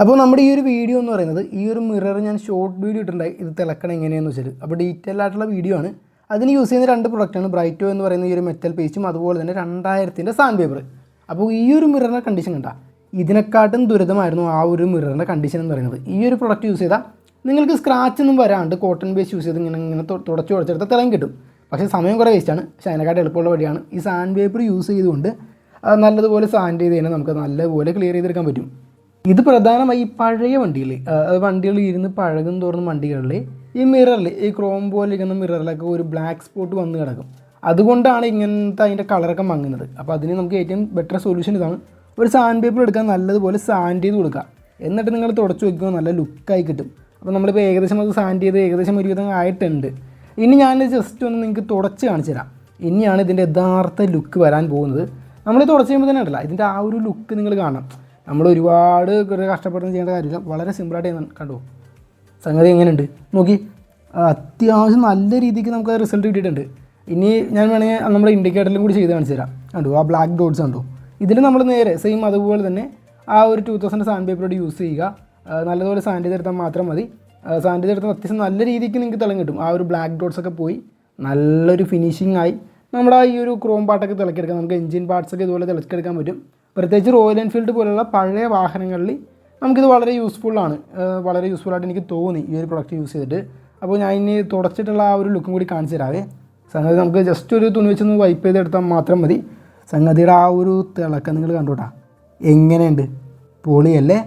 അപ്പോൾ നമ്മുടെ ഈ ഒരു വീഡിയോ എന്ന് പറയുന്നത് ഈ ഒരു മിറർ ഞാൻ ഷോർട്ട് വീഡിയോ ഇട്ടിട്ടുണ്ടായി. ഇത് തിളക്കണം എങ്ങനെയാണെന്ന് വെച്ചാൽ അപ്പോൾ ഡീറ്റെയിൽ ആയിട്ടുള്ള വീഡിയോ ആണ്. അതിന് യൂസ് ചെയ്യുന്ന രണ്ട് പ്രൊഡക്റ്റാണ് ബ്രൈറ്റോ എന്ന് പറയുന്ന ഈ ഒരു മെറ്റൽ പേസ്റ്റും അതുപോലെ തന്നെ രണ്ടായിരത്തിന്റെ സാൻഡ് പേപ്പർ അപ്പോൾ ഈ ഒരു മിററിന്റെ കണ്ടീഷൻ കണ്ട. ഇതിനെക്കാട്ടും ദുരിതമായിരുന്നു ആ ഒരു മിററിന്റെ കണ്ടീഷൻ എന്ന് പറയുന്നത്. ഈ ഒരു പ്രൊഡക്റ്റ് യൂസ് ചെയ്താൽ നിങ്ങൾക്ക് സ്ക്രാച്ച് ഒന്നും വരാണ്ട് കോട്ടൺ ബേസ് യൂസ് ചെയ്ത് ഇങ്ങനെ ഇങ്ങനെ തുടച്ച് തുടച്ചെടുത്താൽ തിളങ്ങി കിട്ടും. പക്ഷേ സമയം കുറേ വേസ്റ്റാണ് പക്ഷേ അതിനെക്കാട്ട് എളുപ്പമുള്ള വഴിയാണ്. ഈ സാൻഡ് പേപ്പർ യൂസ് ചെയ്തുകൊണ്ട് നല്ലതുപോലെ സാൻഡ് ചെയ്ത് കഴിഞ്ഞാൽ നമുക്ക് നല്ലതുപോലെ ക്ലിയർ ചെയ്തെടുക്കാൻ പറ്റും. ഇത് പ്രധാനമായി ഈ പഴയ വണ്ടികൾ. വണ്ടികൾ ഇരുന്ന് പഴകും തോറുന്ന വണ്ടികളിൽ ഈ മിററിൽ ഈ ക്രോം പോലെ ഇരിക്കുന്ന മിററിലൊക്കെ ഒരു ബ്ലാക്ക് സ്പോട്ട് വന്ന് കിടക്കും. അതുകൊണ്ടാണ് ഇങ്ങനത്തെ അതിന്റെ കളറൊക്കെ മങ്ങുന്നത്. അപ്പോൾ അതിന് നമുക്ക് ഏറ്റവും ബെറ്റർ സൊല്യൂഷൻ ഇതാണ് ഒരു സാൻഡ് പേപ്പർ എടുക്കാൻ നല്ലതുപോലെ സാൻഡ് ചെയ്ത് കൊടുക്കുക. എന്നിട്ട് നിങ്ങൾ തുടച്ചു വയ്ക്കുമ്പോൾ നല്ല ലുക്കായി കിട്ടും. അപ്പോൾ നമ്മളിപ്പോൾ ഏകദേശം അത് സാൻഡ് ചെയ്ത് ഏകദേശം ഒരു വിധം ആയിട്ടുണ്ട്. ഇനി ഞാൻ ജസ്റ്റ് ഒന്ന് നിങ്ങൾക്ക് തുടച്ച് കാണിച്ചു തരാം. ഇനിയാണ് ഇതിന്റെ യഥാർത്ഥ ലുക്ക് വരാൻ പോകുന്നത്. നമ്മൾ തുടച്ച് കഴിയുമ്പോൾ തന്നെ ഉണ്ടല്ല ഇതിന്റെ ആ ഒരു ലുക്ക് നിങ്ങൾ കാണണം നമ്മൾ ഒരുപാട് കഷ്ടപ്പെടുന്ന ചെയ്യേണ്ട കാര്യമില്ല. വളരെ സിമ്പിളായിട്ട് കണ്ടോ. സംഗതി എങ്ങനെയുണ്ട്? നോക്കി. അത്യാവശ്യം നല്ല രീതിക്ക് നമുക്ക് റിസൾട്ട് കിട്ടിയിട്ടുണ്ട്. ഇനി ഞാൻ വേണമെങ്കിൽ നമ്മുടെ ഇൻഡിക്കേറ്ററിലും കൂടി ചെയ്ത് കാണിച്ചു തരാം. കണ്ടു ആ ബ്ലാക്ക് ഡോട്ട്സ് കണ്ടു. ഇതിൽ നമ്മൾ നേരെ സെയിം അതുപോലെ തന്നെ ആ ഒരു ടു തൗസൻഡ് സാൻഡ് പേപ്പറോട് യൂസ് ചെയ്യുക. നല്ലതുപോലെ സാൻഡ് ചെയ്തെടുത്താൽ മാത്രം മതി. സാൻഡ് ചെയ്തെടുത്താൽ അത്യാവശ്യം നല്ല രീതിക്ക് നിങ്ങൾക്ക് തിളങ്ങി കിട്ടും. ആ ഒരു ബ്ലാക്ക് ഡോട്ട്സ് ഒക്കെ പോയി നല്ലൊരു ഫിനിഷിംഗ് ആയി. നമ്മുടെ ഈ ഒരു ക്രോം പാട്ടൊക്കെ തിളക്കിയെടുക്കാം നമുക്ക് എഞ്ചിൻ പാർട്സൊക്കെ ഇതുപോലെ തിളക്കിയെടുക്കാൻ പറ്റും. പ്രത്യേകിച്ച് റോയൽ എൻഫീൽഡ് പോലുള്ള പഴയ വാഹനങ്ങളിൽ നമുക്കിത് വളരെ യൂസ്ഫുള്ളാണ് വളരെ യൂസ്ഫുള്ളായിട്ട് എനിക്ക് തോന്നി ഈ ഒരു പ്രൊഡക്റ്റ് യൂസ് ചെയ്തിട്ട്. അപ്പോൾ ഞാൻ ഇനി തുടച്ചിട്ടുള്ള ആ ഒരു ലുക്കും കൂടി കാണിച്ചു തരാവേ. സംഗതി നമുക്ക് ജസ്റ്റ് ഒരു തുണി വെച്ചൊന്ന് വൈപ്പ് ചെയ്തെടുത്താൽ മാത്രം മതി. സംഗതിയുടെ ആ ഒരു തിളക്കം നിങ്ങൾ കണ്ടോട്ടാ എങ്ങനെയുണ്ട്? പൊളിയല്ലേ?